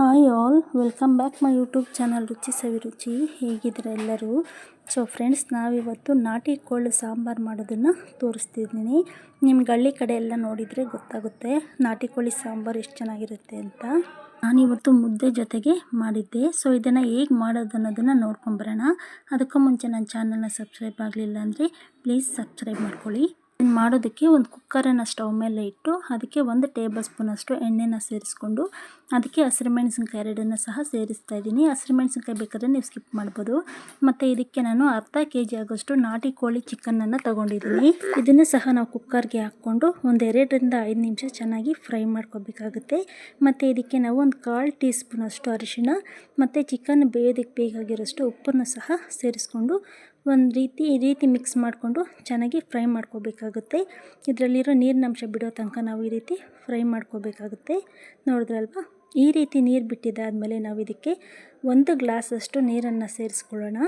Hi all welcome back my YouTube channel ರುಚಿ ಸವಿರುಚಿ ಹೇಗಿದ್ದೀರಾ ಎಲ್ಲರೂ? ಸೊ ಫ್ರೆಂಡ್ಸ್ ನಾವಿವತ್ತು ನಾಟಿ ಕೋಳಿ ಸಾಂಬಾರು ಮಾಡೋದನ್ನು ತೋರಿಸ್ತಿದ್ದೀನಿ. ನಿಮ್ಗೆ ಹಳ್ಳಿ ಕಡೆ ಎಲ್ಲ ನೋಡಿದರೆ ಗೊತ್ತಾಗುತ್ತೆ ನಾಟಿ ಕೋಳಿ ಸಾಂಬಾರು ಎಷ್ಟು ಚೆನ್ನಾಗಿರುತ್ತೆ ಅಂತ. ನಾನಿವತ್ತು ಮುದ್ದೆ ಜೊತೆಗೆ ಮಾಡಿದ್ದೆ. ಸೊ ಇದನ್ನು ಹೇಗೆ ಮಾಡೋದು ಅನ್ನೋದನ್ನು ನೋಡ್ಕೊಂಬರೋಣ ಅದಕ್ಕೂ ಮುಂಚೆ ನನ್ನ ಚಾನಲ್ನ ಸಬ್ಸ್ಕ್ರೈಬ್ ಆಗಲಿಲ್ಲ ಅಂದರೆ ಪ್ಲೀಸ್ ಸಬ್ಸ್ಕ್ರೈಬ್ ಮಾಡ್ಕೊಳ್ಳಿ. ಮಾಡೋದಕ್ಕೆ ಒಂದು ಕುಕ್ಕರನ್ನು ಸ್ಟವ್ ಮೇಲೆ ಇಟ್ಟು ಅದಕ್ಕೆ ಒಂದು ಟೇಬಲ್ ಸ್ಪೂನಷ್ಟು ಎಣ್ಣೆನ ಸೇರಿಸ್ಕೊಂಡು ಅದಕ್ಕೆ ಹಸಿರು ಮೆಣಸಿನ್ಕಾಯಿ ಎರಡನ್ನು ಸಹ ಸೇರಿಸ್ತಾ ಇದ್ದೀನಿ. ಹಸಿರು ಮೆಣಸಿನ್ಕಾಯಿ ಬೇಕಾದರೆ ನೀವು ಸ್ಕಿಪ್ ಮಾಡ್ಬೋದು. ಮತ್ತು ಇದಕ್ಕೆ ನಾನು ಅರ್ಧ ಕೆ ಜಿ ಆಗೋಷ್ಟು ನಾಟಿ ಕೋಳಿ ಚಿಕನನ್ನು ತೊಗೊಂಡಿದ್ದೀನಿ. ಇದನ್ನು ಸಹ ನಾವು ಕುಕ್ಕರ್ಗೆ ಹಾಕ್ಕೊಂಡು ಒಂದು ಎರಡರಿಂದ ಐದು ನಿಮಿಷ ಚೆನ್ನಾಗಿ ಫ್ರೈ ಮಾಡ್ಕೋಬೇಕಾಗುತ್ತೆ. ಮತ್ತು ಇದಕ್ಕೆ ನಾವು ಒಂದು ಕಾಲು ಟೀ ಸ್ಪೂನಷ್ಟು ಅರಿಶಿಣ, ಮತ್ತು ಚಿಕನ್ ಬೇಯೋದಕ್ಕೆ ಬೇಕಾಗಿರೋಷ್ಟು ಉಪ್ಪನ್ನು ಸಹ ಸೇರಿಸ್ಕೊಂಡು ಒಂದು ರೀತಿ, ಈ ರೀತಿ ಮಿಕ್ಸ್ ಮಾಡಿಕೊಂಡು ಚೆನ್ನಾಗಿ ಫ್ರೈ ಮಾಡ್ಕೋಬೇಕಾಗುತ್ತೆ. ಇದರಲ್ಲಿರೋ ನೀರಿನಂಶ ಬಿಡೋ ತನಕ ನಾವು ಈ ರೀತಿ ಫ್ರೈ ಮಾಡ್ಕೋಬೇಕಾಗುತ್ತೆ. ನೋಡಿದ್ರಲ್ವ ಈ ರೀತಿ ನೀರು ಬಿಟ್ಟಿದ್ದಾದಮೇಲೆ ನಾವು ಇದಕ್ಕೆ ಒಂದು ಗ್ಲಾಸಷ್ಟು ನೀರನ್ನು ಸೇರಿಸ್ಕೊಳ್ಳೋಣ.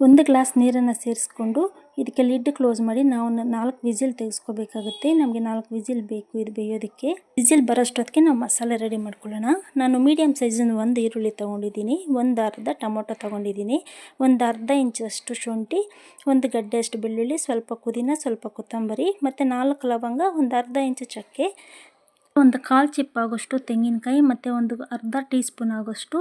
ಒಂದು ಗ್ಲಾಸ್ ನೀರನ್ನು ಸೇರಿಸ್ಕೊಂಡು ಇದಕ್ಕೆ ಲಿಡ್ ಕ್ಲೋಸ್ ಮಾಡಿ ನಾವು ನಾಲ್ಕು ವಿಜಿಲ್ ತೆಗೆಸ್ಕೋಬೇಕಾಗುತ್ತೆ. ನಮಗೆ ನಾಲ್ಕು ವಿಜಿಲ್ ಬೇಕು ಇದು ಬೇಯೋದಕ್ಕೆ. ವಿಜಿಲ್ ಬರೋಷ್ಟೊತ್ತಿಗೆ ನಾವು ಮಸಾಲೆ ರೆಡಿ ಮಾಡ್ಕೊಳ್ಳೋಣ. ನಾನು ಮೀಡಿಯಮ್ ಸೈಜಿನ ಒಂದು ಈರುಳ್ಳಿ ತೊಗೊಂಡಿದ್ದೀನಿ. ಒಂದು ಅರ್ಧ ಟೊಮೊಟೊ ತೊಗೊಂಡಿದ್ದೀನಿ. ಒಂದು ಅರ್ಧ ಇಂಚಷ್ಟು ಶುಂಠಿ, ಒಂದು ಗಡ್ಡೆಯಷ್ಟು ಬೆಳ್ಳುಳ್ಳಿ, ಸ್ವಲ್ಪ ಪುದೀನ, ಸ್ವಲ್ಪ ಕೊತ್ತಂಬರಿ, ಮತ್ತು ನಾಲ್ಕು ಲವಂಗ, ಒಂದು ಅರ್ಧ ಇಂಚು ಚಕ್ಕೆ ಒಂದು ಕಾಲು ಚಿಪ್ ಆಗೋಷ್ಟು ತೆಂಗಿನಕಾಯಿ ಮತ್ತು ಒಂದು ಅರ್ಧ ಟೀ ಸ್ಪೂನ್ ಆಗೋಷ್ಟು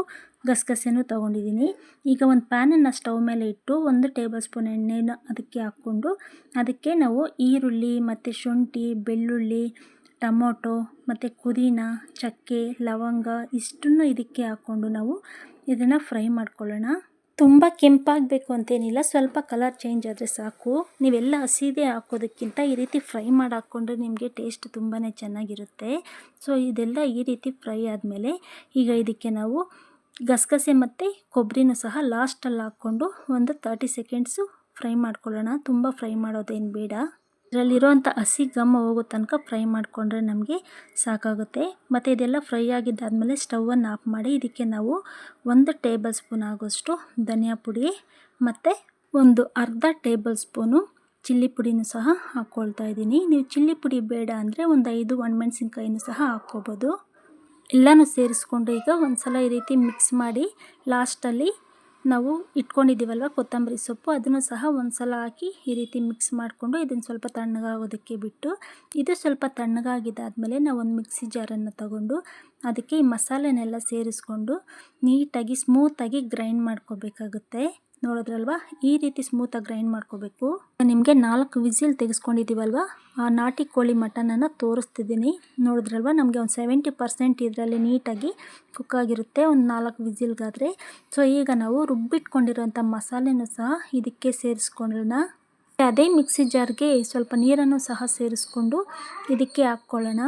ಗಸಗಸೆನೂ ತೊಗೊಂಡಿದ್ದೀನಿ. ಈಗ ಒಂದು ಪ್ಯಾನನ್ನು ಸ್ಟವ್ ಮೇಲೆ ಇಟ್ಟು ಒಂದು ಟೇಬಲ್ ಸ್ಪೂನ್ ಎಣ್ಣೆನ ಅದಕ್ಕೆ ಹಾಕ್ಕೊಂಡು ಅದಕ್ಕೆ ನಾವು ಈರುಳ್ಳಿ ಮತ್ತು ಶುಂಠಿ, ಬೆಳ್ಳುಳ್ಳಿ, ಟೊಮೊಟೊ ಮತ್ತು ಪುದೀನ, ಚಕ್ಕೆ, ಲವಂಗ ಇಷ್ಟನ್ನು ಇದಕ್ಕೆ ಹಾಕ್ಕೊಂಡು ನಾವು ಇದನ್ನು ಫ್ರೈ ಮಾಡ್ಕೊಳ್ಳೋಣ. ತುಂಬ ಕೆಂಪಾಗಬೇಕು ಅಂತೇನಿಲ್ಲ, ಸ್ವಲ್ಪ ಕಲರ್ ಚೇಂಜ್ ಆದರೆ ಸಾಕು. ನೀವೆಲ್ಲ ಹಸಿದೇ ಹಾಕೋದಕ್ಕಿಂತ ಈ ರೀತಿ ಫ್ರೈ ಮಾಡಿ ಹಾಕ್ಕೊಂಡ್ರೆ ನಿಮಗೆ ಟೇಸ್ಟ್ ತುಂಬಾ ಚೆನ್ನಾಗಿರುತ್ತೆ. ಸೊ ಇದೆಲ್ಲ ಈ ರೀತಿ ಫ್ರೈ ಆದಮೇಲೆ ಈಗ ಇದಕ್ಕೆ ನಾವು ಗಸಗಸೆ ಮತ್ತು ಕೊಬ್ಬರಿನೂ ಸಹ ಲಾಸ್ಟಲ್ಲಿ ಹಾಕ್ಕೊಂಡು ಒಂದು ತರ್ಟಿ ಸೆಕೆಂಡ್ಸು ಫ್ರೈ ಮಾಡ್ಕೊಳ್ಳೋಣ. ತುಂಬ ಫ್ರೈ ಮಾಡೋದೇನು ಬೇಡ. ಇದರಲ್ಲಿರೋವಂಥ ಹಸಿ ಘಮ್ಮ ಹೋಗೋ ತನಕ ಫ್ರೈ ಮಾಡಿಕೊಂಡ್ರೆ ನಮಗೆ ಸಾಕಾಗುತ್ತೆ. ಮತ್ತು ಇದೆಲ್ಲ ಫ್ರೈ ಆಗಿದ್ದಾದಮೇಲೆ ಸ್ಟವನ್ನು ಆಫ್ ಮಾಡಿ ಇದಕ್ಕೆ ನಾವು ಒಂದು ಟೇಬಲ್ ಸ್ಪೂನ್ ಆಗೋಷ್ಟು ಧನಿಯಾ ಪುಡಿ ಮತ್ತು ಒಂದು ಅರ್ಧ ಟೇಬಲ್ ಸ್ಪೂನು ಚಿಲ್ಲಿ ಪುಡಿನೂ ಸಹ ಹಾಕ್ಕೊಳ್ತಾ ಇದ್ದೀನಿ. ನೀವು ಚಿಲ್ಲಿ ಪುಡಿ ಬೇಡ ಅಂದರೆ ಒಂದು ಐದು ಒಣಮೆಣ್ಸಿನ್ಕಾಯಿನೂ ಸಹ ಹಾಕ್ಕೋಬೋದು. ಎಲ್ಲನೂ ಸೇರಿಸ್ಕೊಂಡು ಈಗ ಒಂದು ಸಲ ಈ ರೀತಿ ಮಿಕ್ಸ್ ಮಾಡಿ ಲಾಸ್ಟಲ್ಲಿ ನಾವು ಇಟ್ಕೊಂಡಿದ್ದೀವಲ್ವ? ಕೊತ್ತಂಬರಿ ಸೊಪ್ಪು. ಅದನ್ನು ಸಹ ಒಂದು ಸಲ ಹಾಕಿ ಈ ರೀತಿ ಮಿಕ್ಸ್ ಮಾಡಿಕೊಂಡು ಇದನ್ನು ಸ್ವಲ್ಪ ತಣ್ಣಗಾಗೋದಕ್ಕೆ ಬಿಟ್ಟು, ಇದು ಸ್ವಲ್ಪ ತಣ್ಣಗಾಗಿದ್ದಾದಮೇಲೆ ನಾವು ಒಂದು ಮಿಕ್ಸಿ ಜಾರನ್ನು ತಗೊಂಡು ಅದಕ್ಕೆ ಈ ಮಸಾಲೆನೆಲ್ಲ ಸೇರಿಸ್ಕೊಂಡು ನೀಟಾಗಿ ಸ್ಮೂತಾಗಿ ಗ್ರೈಂಡ್ ಮಾಡ್ಕೋಬೇಕಾಗುತ್ತೆ. ನೋಡಿದ್ರಲ್ವ? ಈ ರೀತಿ ಸ್ಮೂತಾಗಿ ಗ್ರೈಂಡ್ ಮಾಡ್ಕೋಬೇಕು. ನಿಮಗೆ ನಾಲ್ಕು ವಿಸಿಲ್ ತೆಗೆಸ್ಕೊಂಡಿದ್ದೀವಲ್ವ? ಆ ನಾಟಿ ಕೋಳಿ ಮಟನನ್ನು ತೋರಿಸ್ತಿದ್ದೀನಿ. ನೋಡಿದ್ರಲ್ವ? ನಮಗೆ ಒಂದು ಸೆವೆಂಟಿ ಪರ್ಸೆಂಟ್ ಇದರಲ್ಲಿ ನೀಟಾಗಿ ಕುಕ್ ಆಗಿರುತ್ತೆ ಒಂದು ನಾಲ್ಕು ವಿಸಿಲ್ಗಾದರೆ. ಸೊ ಈಗ ನಾವು ರುಬ್ಬಿಟ್ಕೊಂಡಿರೋಂಥ ಮಸಾಲೆನೂ ಸಹ ಇದಕ್ಕೆ ಸೇರಿಸ್ಕೊಳ್ಳೋಣ ಅದೇ ಮಿಕ್ಸಿ ಜಾರ್ಗೆ ಸ್ವಲ್ಪ ನೀರನ್ನು ಸಹ ಸೇರಿಸ್ಕೊಂಡು ಇದಕ್ಕೆ ಹಾಕ್ಕೊಳ್ಳೋಣ.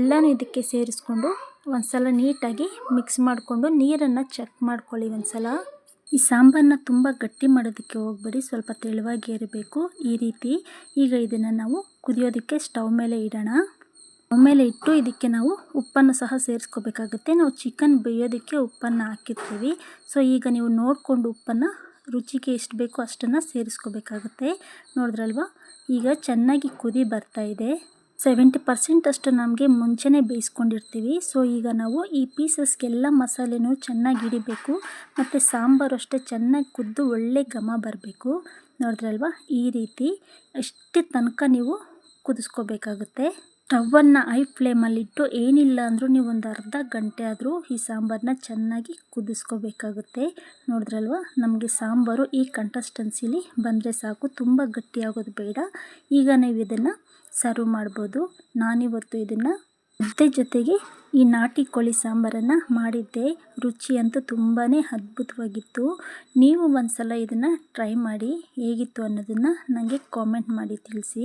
ಎಲ್ಲನೂ ಇದಕ್ಕೆ ಸೇರಿಸ್ಕೊಂಡು ಒಂದು ಸಲ ನೀಟಾಗಿ ಮಿಕ್ಸ್ ಮಾಡಿಕೊಂಡು ನೀರನ್ನು ಚೆಕ್ ಮಾಡ್ಕೊಳ್ಳಿ ಒಂದು ಸಲ ಈ ಸಾಂಬಾರನ್ನ ತುಂಬ ಗಟ್ಟಿ ಮಾಡೋದಕ್ಕೆ ಹೋಗಬೇಡಿ, ಸ್ವಲ್ಪ ತೆಳುವಾಗಿ ಇರಬೇಕು ಈ ರೀತಿ. ಈಗ ಇದನ್ನು ನಾವು ಕುದಿಯೋದಕ್ಕೆ ಸ್ಟವ್ ಮೇಲೆ ಇಡೋಣ. ಮೇಲೆ ಇಟ್ಟು ಇದಕ್ಕೆ ನಾವು ಉಪ್ಪನ್ನು ಸಹ ಸೇರಿಸ್ಕೋಬೇಕಾಗುತ್ತೆ. ನಾವು ಚಿಕನ್ ಬೇಯೋದಕ್ಕೆ ಉಪ್ಪನ್ನು ಹಾಕಿರ್ತೀವಿ. ಸೊ, ಈಗ ನೀವು ನೋಡಿಕೊಂಡು ಉಪ್ಪನ್ನು ರುಚಿಗೆ ಎಷ್ಟು ಬೇಕೋ ಅಷ್ಟನ್ನು ಸೇರಿಸ್ಕೋಬೇಕಾಗುತ್ತೆ. ನೋಡಿದ್ರಲ್ವ? ಈಗ ಚೆನ್ನಾಗಿ ಕುದಿ ಬರ್ತಾ ಇದೆ. ಸೆವೆಂಟಿ ಪರ್ಸೆಂಟ್ ಅಷ್ಟು ನಮಗೆ ಮುಂಚೆನೇ ಬೇಯಿಸ್ಕೊಂಡಿರ್ತೀವಿ. ಸೊ ಈಗ ನಾವು ಈ ಪೀಸಸ್ಗೆಲ್ಲ ಮಸಾಲೆನೂ ಚೆನ್ನಾಗಿ ಹಿಡಿಬೇಕು. ಮತ್ತು ಸಾಂಬಾರು ಅಷ್ಟೇ ಚೆನ್ನಾಗಿ ಕುದ್ದು ಒಳ್ಳೆ ಘಮ ಬರಬೇಕು. ನೋಡಿದ್ರಲ್ವ ಈ ರೀತಿ ಅಷ್ಟೇ ತನಕ ನೀವು ಕುದಿಸ್ಕೋಬೇಕಾಗುತ್ತೆ. ಸ್ಟವನ್ನು ಐ ಫ್ಲೇಮಲ್ಲಿಟ್ಟು ಏನಿಲ್ಲ ಅಂದರೂ ನೀವು ಒಂದು ಅರ್ಧ ಗಂಟೆ ಆದರೂ ಈ ಸಾಂಬಾರನ್ನ ಚೆನ್ನಾಗಿ ಕುದಿಸ್ಕೋಬೇಕಾಗುತ್ತೆ. ನೋಡಿದ್ರಲ್ವ ನಮಗೆ ಸಾಂಬಾರು ಈ ಕಂಟಸ್ಟೆನ್ಸಿಲಿ ಬಂದರೆ ಸಾಕು. ತುಂಬ ಗಟ್ಟಿಯಾಗೋದು ಬೇಡ. ಈಗ ನೀವು ಇದನ್ನು ಸರ್ವ್ ಮಾಡ್ಬೋದು. ನಾನಿವತ್ತು ಇದನ್ನು ಮುದ್ದೆ ಜೊತೆಗೆ ಈ ನಾಟಿ ಕೋಳಿ ಸಾಂಬಾರನ್ನು ಮಾಡಿದ್ದೆ. ರುಚಿ ಅಂತೂ ತುಂಬಾ ಅದ್ಭುತವಾಗಿತ್ತು. ನೀವು ಒಂದು ಸಲ ಇದನ್ನು ಟ್ರೈ ಮಾಡಿ ಹೇಗಿತ್ತು ಅನ್ನೋದನ್ನು ನನಗೆ ಕಾಮೆಂಟ್ ಮಾಡಿ ತಿಳಿಸಿ.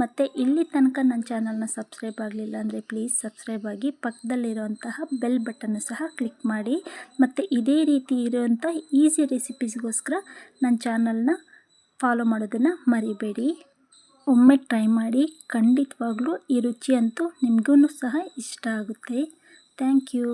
ಮತ್ತು ಇಲ್ಲಿ ತನಕ ನನ್ನ ಚಾನಲ್ನ ಸಬ್ಸ್ಕ್ರೈಬ್ ಆಗಲಿಲ್ಲ ಅಂದರೆ ಪ್ಲೀಸ್ ಸಬ್ಸ್ಕ್ರೈಬ್ ಆಗಿ ಪಕ್ಕದಲ್ಲಿರುವಂತಹ ಬೆಲ್ ಬಟನ್ನು ಸಹ ಕ್ಲಿಕ್ ಮಾಡಿ. ಮತ್ತು ಇದೇ ರೀತಿ ಇರುವಂಥ ಈಸಿ ರೆಸಿಪೀಸ್ಗೋಸ್ಕರ ನನ್ನ ಚಾನಲ್ನ ಫಾಲೋ ಮಾಡೋದನ್ನು ಮರಿಬೇಡಿ. ಒಮ್ಮೆ ಟ್ರೈ ಮಾಡಿ ಖಂಡಿತವಾಗ್ಲೂ ಈ ರುಚಿ ಅಂತೂ ನಿಮಗೂ ಸಹ ಇಷ್ಟ ಆಗುತ್ತೆ. Thank you